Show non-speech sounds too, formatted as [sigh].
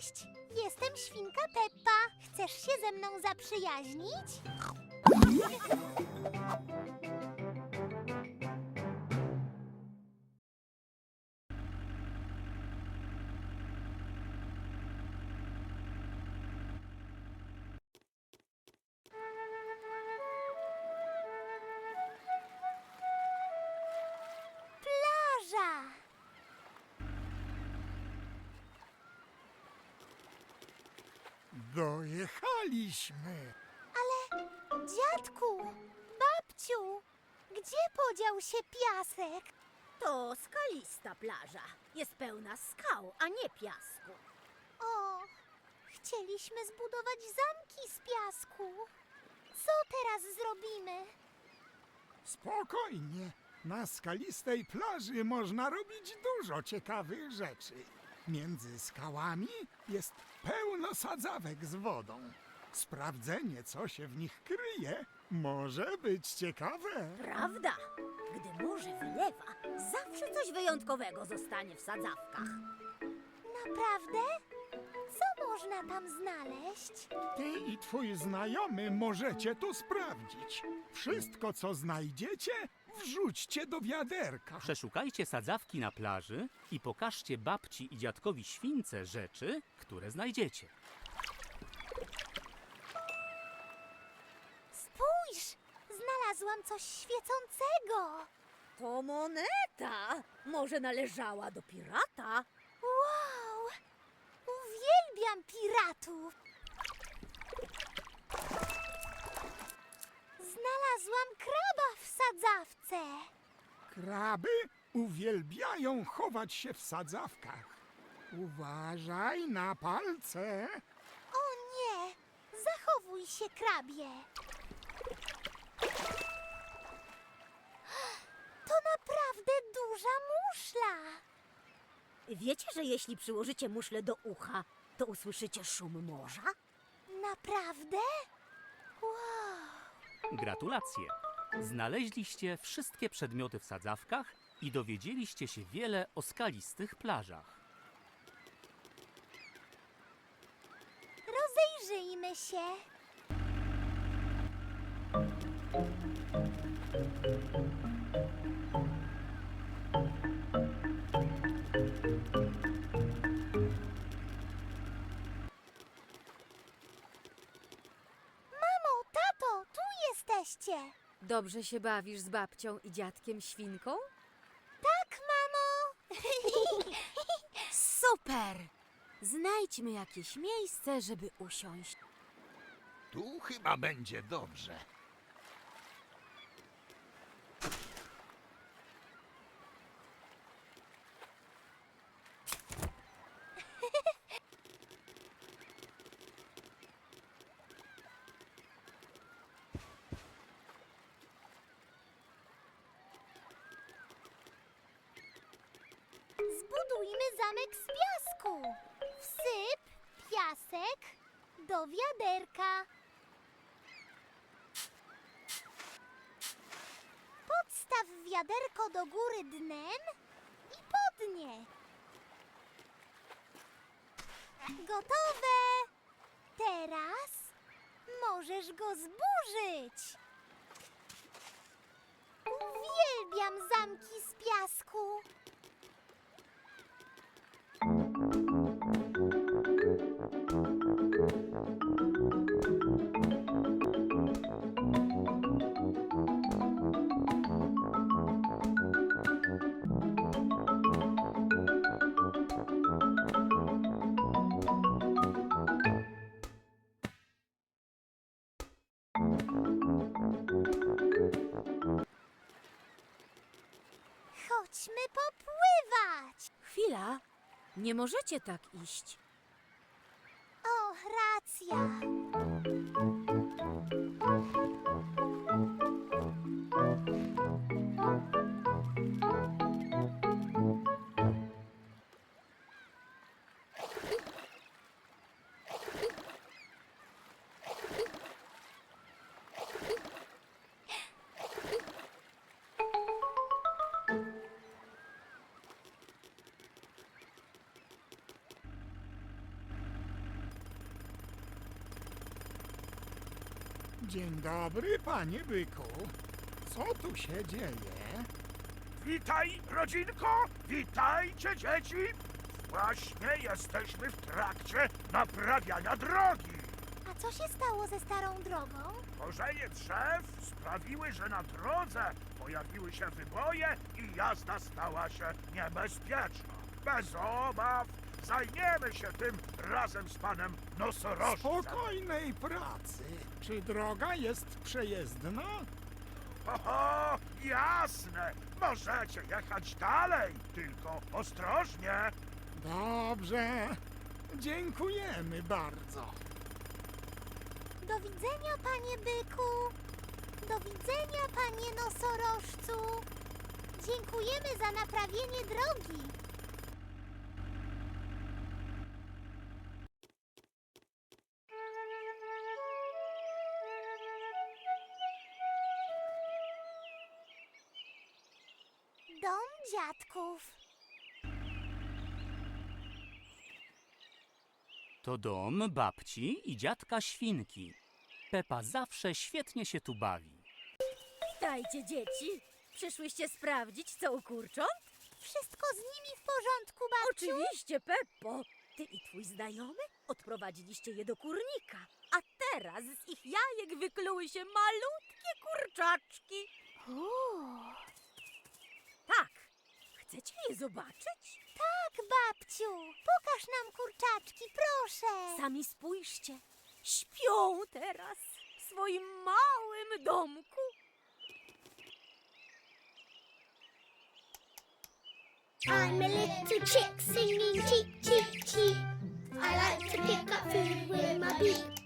Cześć, jestem świnka Peppa. Chcesz się ze mną zaprzyjaźnić? Dojechaliśmy. Ale dziadku, babciu, gdzie podział się piasek? To skalista plaża. Jest pełna skał, a nie piasku. O, chcieliśmy zbudować zamki z piasku. Co teraz zrobimy? Spokojnie. Na skalistej plaży można robić dużo ciekawych rzeczy. Między skałami jest pełno sadzawek z wodą. Sprawdzenie, co się w nich kryje, może być ciekawe. Prawda? Gdy morze wylewa, zawsze coś wyjątkowego zostanie w sadzawkach. Naprawdę? Co można tam znaleźć? Ty i twój znajomy możecie to sprawdzić. Wszystko, co znajdziecie, wrzućcie do wiaderka. Przeszukajcie sadzawki na plaży i pokażcie babci i dziadkowi śwince rzeczy, które znajdziecie. Spójrz, znalazłam coś świecącego. To moneta! Może należała do pirata? Wow! Uwielbiam piratów! Kraby uwielbiają chować się w sadzawkach. Uważaj na palce. O nie! Zachowuj się, krabie! To naprawdę duża muszla! Wiecie, że jeśli przyłożycie muszlę do ucha, to usłyszycie szum morza? Naprawdę? Wow! Gratulacje! Znaleźliście wszystkie przedmioty w sadzawkach i dowiedzieliście się wiele o skalistych plażach. Rozejrzyjmy się. Mamo, tato, tu jesteście. Dobrze się bawisz z babcią i dziadkiem świnką? Tak, mamo. [laughs] Super! Znajdźmy jakieś miejsce, żeby usiąść. Tu chyba będzie dobrze. Zbudujmy zamek z piasku. Wsyp piasek do wiaderka. Podstaw wiaderko do góry dnem i podnie. Gotowe. Teraz możesz go zburzyć. Nie możecie tak iść. O, racja. Dzień dobry, panie byku. Co tu się dzieje? Witaj, rodzinko! Witajcie, dzieci! Właśnie jesteśmy w trakcie naprawiania drogi. A co się stało ze starą drogą? Korzenie drzew sprawiły, że na drodze pojawiły się wyboje i jazda stała się niebezpieczna. Bez obaw zajmiemy się tym razem z panem nosorożcem. Spokojnej pracy. Czy droga jest przejezdna? Oho, jasne! Możecie jechać dalej, tylko ostrożnie. Dobrze. Dziękujemy bardzo. Do widzenia, panie byku. Do widzenia, panie nosorożcu. Dziękujemy za naprawienie drogi. Dziadków. To dom babci i dziadka świnki. Pepa zawsze świetnie się tu bawi. Witajcie, dzieci. Przyszłyście sprawdzić, co u kurcząt? Wszystko z nimi w porządku, babciu? Oczywiście, Peppo. Ty i twój znajomy odprowadziliście je do kurnika. A teraz z ich jajek wykluły się malutkie kurczaczki. Uuu. Tak. Je zobaczyć? Tak, babciu. Pokaż nam kurczaczki, proszę. Sami spójrzcie. Śpią teraz w swoim małym domku. I'm a little chick singing cheep, cheep, cheep. I like to pick up food with my beak.